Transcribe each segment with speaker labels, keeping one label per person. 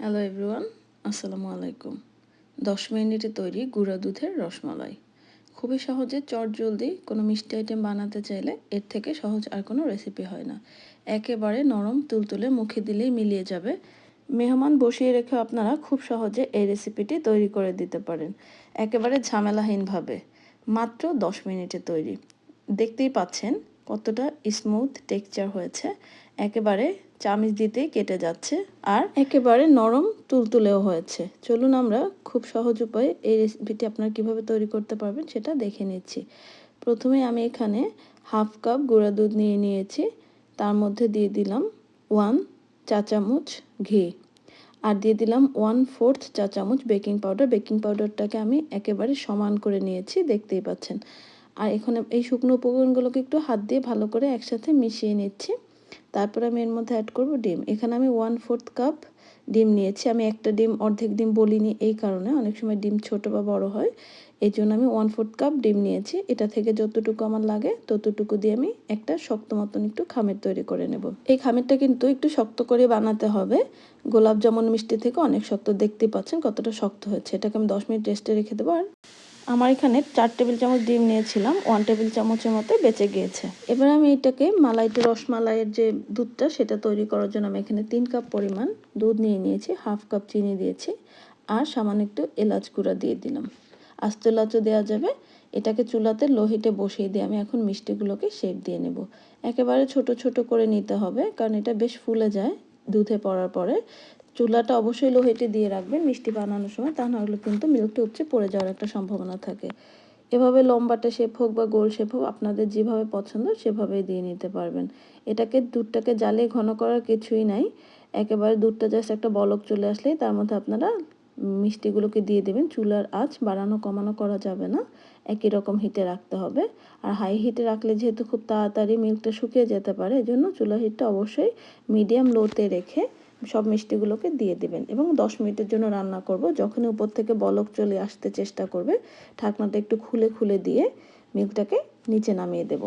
Speaker 1: Hello everyone আসসালামু আলাইকুম। দশ মিনিটে তৈরি গুঁড়া দুধের রসমালাই। খুবই সহজে চট জলদি কোনো মিষ্টি আইটেম বানাতে চাইলে এর থেকে সহজ আর কোনো রেসিপি হয় না। একেবারে নরম, তুলতুলে, মুখে দিলেই মিলিয়ে যাবে। মেহমান বসিয়ে রেখে আপনারা খুব সহজে এই রেসিপিটি তৈরি করে দিতে পারেন, একেবারে ঝামেলাহীনভাবে। মাত্র দশ মিনিটে তৈরি। দেখতেই পাচ্ছেন কতটা স্মুথ টেক্সচার হয়েছে। একেবারে চামিচ দিতেই কেটে যাচ্ছে আর একেবারে নরম তুলতুলেও হয়েছে। চলুন আমরা খুব সহজ উপায়ে এই রেসিপিটি আপনারা কীভাবে তৈরি করতে পারবেন সেটা দেখে নিচ্ছি। প্রথমে আমি এখানে হাফ কাপ গুঁড়া দুধ নিয়ে নিয়েছি। তার মধ্যে দিয়ে দিলাম ওয়ান চা চামচ ঘি। আর দিয়ে দিলাম ওয়ান ফোর্থ চা চামচ বেকিং পাউডার বেকিং পাউডারটাকে আমি একেবারে সমান করে নিয়েছি, দেখতেই পাচ্ছেন। আর এখানে এই শুকনো উপকরণগুলোকে একটু হাত দিয়ে ভালো করে একসাথে মিশিয়ে নিচ্ছি। তারপর আমি এর মধ্যে অ্যাড করব ডিম। এখানে আমি ওয়ান ফোর্থ কাপ ডিম নিয়েছি। আমি একটা ডিম, অর্ধেক ডিম বলিনি এই কারণে। অনেক সময় ডিম ছোট বা বড় হয়। এই জন্য আমি ওয়ান ফোর্থ কাপ ডিম নিয়েছি। এটা থেকে যতটুকু আমার লাগে, ততটুকু দিয়ে আমি একটা শক্ত মতন একটু খামের তৈরি করে নেব। এই খামেরটা কিন্তু একটু শক্ত করে বানাতে হবে। গোলাপ জামুন মিষ্টি থেকে অনেক শক্ত দেখতে পাচ্ছেন কতটা শক্ত হয়েছে। এটাকে আমি দশ মিনিট রেস্টে রেখে দেবো। আর আমার এখানে চার টেবিল চামচ ডিম নিয়েছিলাম ওয়ান টেবিল চামচের মতো বেঁচে গিয়েছে। এবার আমি এটাকে মালাইটি রসমালাইয়ের যে দুধটা সেটা তৈরি করার জন্য আমি এখানে তিন কাপ পরিমাণ দুধ নিয়ে নিয়েছি, হাফ কাপ চিনি দিয়েছি আর সামান্য একটু এলাচ গুঁড়া দিয়ে দিলাম। আস্ত এলাচও দেওয়া যাবে, এটাকে চুলাতে লোহিটে বসিয়ে দিয়ে আমি এখন মিষ্টিগুলোকে শেপ দিয়ে নেব। একেবারে ছোট ছোট করে নিতে হবে, কারণ এটা বেশ ফুলে যায় দুধে পড়ার পরে। চুলাটা অবশ্যই লোহেটে দিয়ে রাখবেন, মিষ্টি বানানোর সময়, তা নাহলে কিন্তু মিল্কটা উপচে পড়ে যাওয়ার একটা সম্ভাবনা থাকে। এভাবে লম্বাটা শেপ হোক বা গোল শেপ হোক, আপনাদের যেভাবে পছন্দ সেভাবেই দিয়ে নিতে পারবেন। এটাকে দুধটাকে জ্বালিয়ে ঘন করার কিছুই নাই। একেবারে দুধটা জাস্ট একটা বলক চলে আসলেই তার মধ্যে আপনারা মিষ্টিগুলোকে দিয়ে দেবেন। চুলার আঁচ বাড়ানো কমানো করা যাবে না। একই রকম হিটে রাখতে হবে। আর হাই হিটে রাখলে যেহেতু খুব তাড়াতাড়ি মিল্কটা শুকিয়ে যেতে পারে, এজন্য চুলার হিটটা অবশ্যই মিডিয়াম লোতে রেখে সব মিষ্টিগুলোকে দিয়ে দেবেন এবং দশ মিনিটের জন্য রান্না করব। যখনই উপর থেকে বলক চলে আসতে চেষ্টা করবে, ঢাকনাটা একটু খুলে খুলে দিয়ে মিল্কটাকে নিচে নামিয়ে দেব।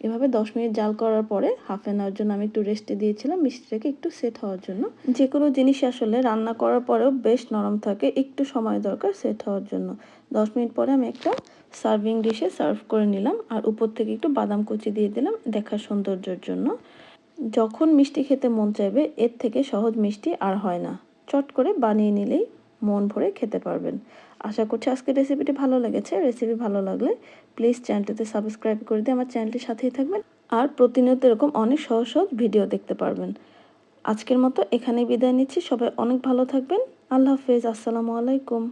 Speaker 1: এভাবে দশ মিনিট জাল করার পরে হাফ অ্যান আওয়ার জন্য আমি একটু রেস্টে দিয়েছিলাম, মিষ্টিটাকে একটু সেট হওয়ার জন্য। যে কোনো জিনিস আসলে রান্না করার পরেও বেশ নরম থাকে, একটু সময় দরকার সেট হওয়ার জন্য। দশ মিনিট পরে আমি একটা সার্ভিং ডিশে সার্ভ করে নিলাম, আর উপর থেকে একটু বাদাম কুচি দিয়ে দিলাম দেখার সৌন্দর্যের জন্য। যখন মিষ্টি খেতে মন চাইবে, এর থেকে সহজ মিষ্টি আর হয় না। চট করে বানিয়ে নিলেই মন ভরে খেতে পারবেন। আশা করছি আজকের রেসিপিটি ভালো লেগেছে। রেসিপি ভালো লাগলে প্লিজ চ্যানেলটিতে সাবস্ক্রাইব করে দিয়ে আমার চ্যানেলটির সাথেই থাকবেন আর প্রতিনিয়ত এরকম অনেক সহজ সহজ ভিডিও দেখতে পারবেন। আজকের মতো এখানেই বিদায় নিচ্ছি। সবাই অনেক ভালো থাকবেন। আল্লাহ হাফেজ। আসসালামু আলাইকুম।